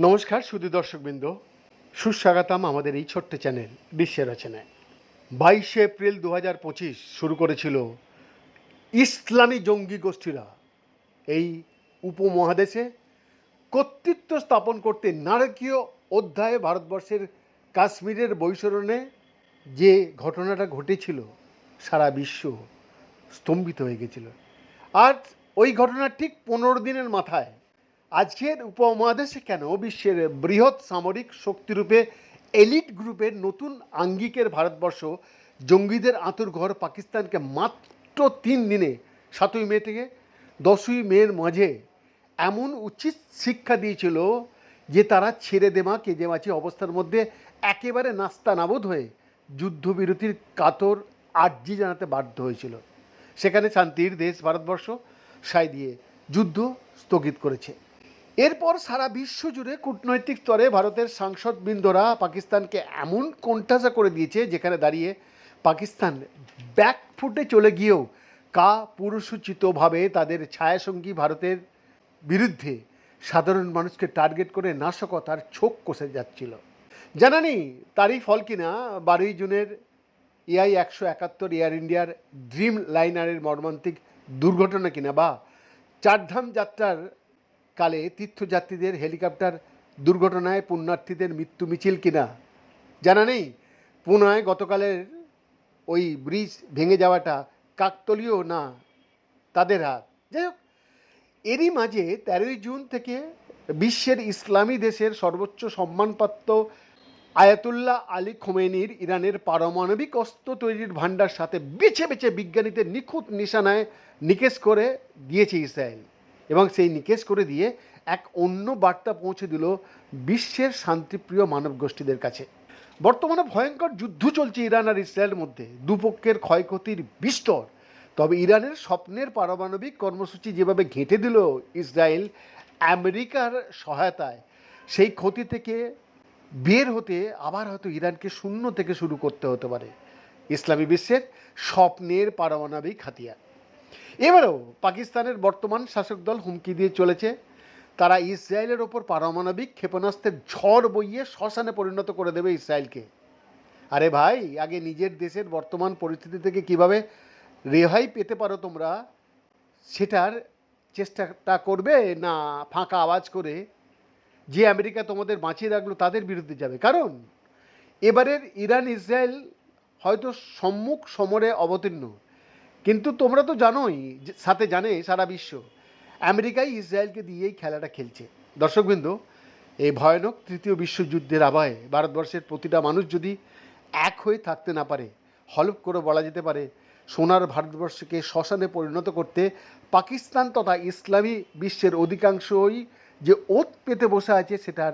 নমস্কার শুধু দর্শকবৃন্দ। সুস্বাগতম আমাদের এই ছোট্ট চ্যানেল বিশ্বের রচনায়। বাইশে এপ্রিল দু পঁচিশ শুরু করেছিল ইসলামী জঙ্গি গোষ্ঠীরা। এই উপমহাদেশে কর্তৃত্ব স্থাপন করতে নারকীয় অধ্যায়ে ভারতবর্ষের কাশ্মীরের বৈশরণে যে ঘটনাটা ঘটেছিল, সারা বিশ্ব স্তম্ভিত হয়ে গেছিল। আর ওই ঘটনার ঠিক পনেরো দিনের মাথায়। আজকের উপমহাদেশে কেন বিশ্বের বৃহৎ সামরিক শক্তিরূপে এলিট গ্রুপের নতুন আঙ্গিকের ভারতবর্ষ জঙ্গিদের আঁতুরঘর পাকিস্তানকে মাত্র তিন দিনে সাতই মে থেকে দশই মের মাঝে এমন উচিত শিক্ষা দিয়েছিল যে তারা ছেড়ে দেমা কেজেমাচি অবস্থার মধ্যে একেবারে নাস্তা নাবোধ হয়ে যুদ্ধবিরতির কাতর আর্জি জানাতে বাধ্য হয়েছিল। সেখানে শান্তির দেশ ভারতবর্ষ সাই দিয়ে যুদ্ধ স্থগিত করেছে। এরপর সারা বিশ্ব জুড়ে কূটনৈতিক স্তরে ভারতের সাংসদবৃন্দরা পাকিস্তানকে এমন কোণঠাসা করে দিয়েছে, যেখানে দাঁড়িয়ে পাকিস্তান ব্যাকফুটে চলে গিয়েও কা পুরুষোচিতভাবে তাদের ছায়াসঙ্গী ভারতের বিরুদ্ধে সাধারণ মানুষকে টার্গেট করে নাশকতার ছোক কষে যাচ্ছিল। জানা নেই তারই ফল কিনা, বারোই জুনের এআই একশো একাত্তর এয়ার ইন্ডিয়ার ড্রিম লাইনারের মর্মান্তিক দুর্ঘটনা কিনা বা চারধাম যাত্রার কালে তীর্থযাত্রীদের হেলিকপ্টার দুর্ঘটনায় পুণ্যার্থীদের মৃত্যু মিছিল কিনা? জানা নেই। পুনায় গতকালের ওই ব্রিজ ভেঙে যাওয়াটা কাকতলীয় না তাদের হাত? যাই হোক, এরই মাঝে তেরোই জুন থেকে বিশ্বের ইসলামী দেশের সর্বোচ্চ সম্মানপ্রাপ্ত আয়াতুল্লাহ আলী খোমেনির ইরানের পারমাণবিক অস্ত্র তৈরির ভাণ্ডার সাথে বেছে বেছে বিজ্ঞানীদের নিখুঁত নিশানায় নিকেশ করে দিয়েছে ইসরায়েল। এবং সেই নিকেশ করে দিয়ে এক অন্য বার্তা পৌঁছে দিল বিশ্বের শান্তিপ্রিয় মানব গোষ্ঠীদের কাছে। বর্তমানে ভয়ঙ্কর যুদ্ধ চলছে ইরান আর ইসরায়েলের মধ্যে। দুপক্ষের ক্ষয়ক্ষতির বিস্তর। তবে ইরানের স্বপ্নের পারমাণবিক কর্মসূচি যেভাবে ঘেঁটে দিল ইসরায়েল, আমেরিকার সহায়তায়, সেই ক্ষতি থেকে বের হতে, আবার হয়তো ইরানকে শূন্য থেকে শুরু করতে হতে পারে। ইসলামী বিশ্বের স্বপ্নের পারমাণবিক হাতিয়ার। এবারেও পাকিস্তানের বর্তমান শাসক দল হুমকি দিয়ে চলেছে। তারা ইসরায়েলের ওপর পারমাণবিক ক্ষেপণাস্ত্রের ঝড় বইয়ে শ্মশানে পরিণত করে দেবে ইসরায়েলকে। আরে ভাই, আগে নিজের দেশের বর্তমান পরিস্থিতি থেকে কীভাবে রেহাই পেতে পারো তোমরা, সেটার চেষ্টাটা করবে না? ফাঁকা আওয়াজ করে যে আমেরিকা তোমাদের বাঁচিয়ে রাখল তাদের বিরুদ্ধে যাবে। কারণ এবারের ইরান ইসরায়েল হয়তো সম্মুখ সমরে অবতীর্ণ। কিন্তু তোমরা তো জানোই সাথে জানে সারা বিশ্ব, আমেরিকাই ইসরায়েলকে দিয়েই খেলাটা খেলছে। দর্শকবৃন্দ, এই ভয়ানক তৃতীয় বিশ্বযুদ্ধের আবহে ভারতবর্ষের প্রতিটা মানুষ যদি এক হয়ে থাকতে না পারে, হলফ করে বলা যেতে পারে, সোনার ভারতবর্ষকে শ্মশানে পরিণত করতে পাকিস্তান তথা ইসলামী বিশ্বের অধিকাংশই যে ওত পেতে বসে আছে সেটার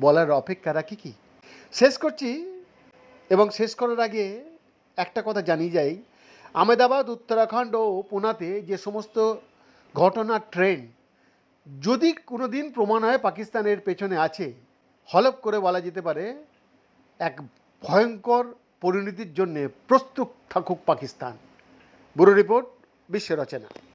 বলার অপেক্ষা রাখি কি? শেষ করছি এবং শেষ করার আগে একটা কথা জানিয়ে যাই। আমেদাবাদ উত্তরাখণ্ড ও পুনাতে যে সমস্ত ঘটনা ট্রেন্ড যদি কোনো দিন প্রমাণ হয় পাকিস্তানের পেছনে আছে হলফ করে বলা যেতে পারে, এক ভয়ঙ্কর পরিণতির জন্যে প্রস্তুত থাকুক পাকিস্তান। ব্যুরো রিপোর্ট বিশ্ব রচনা।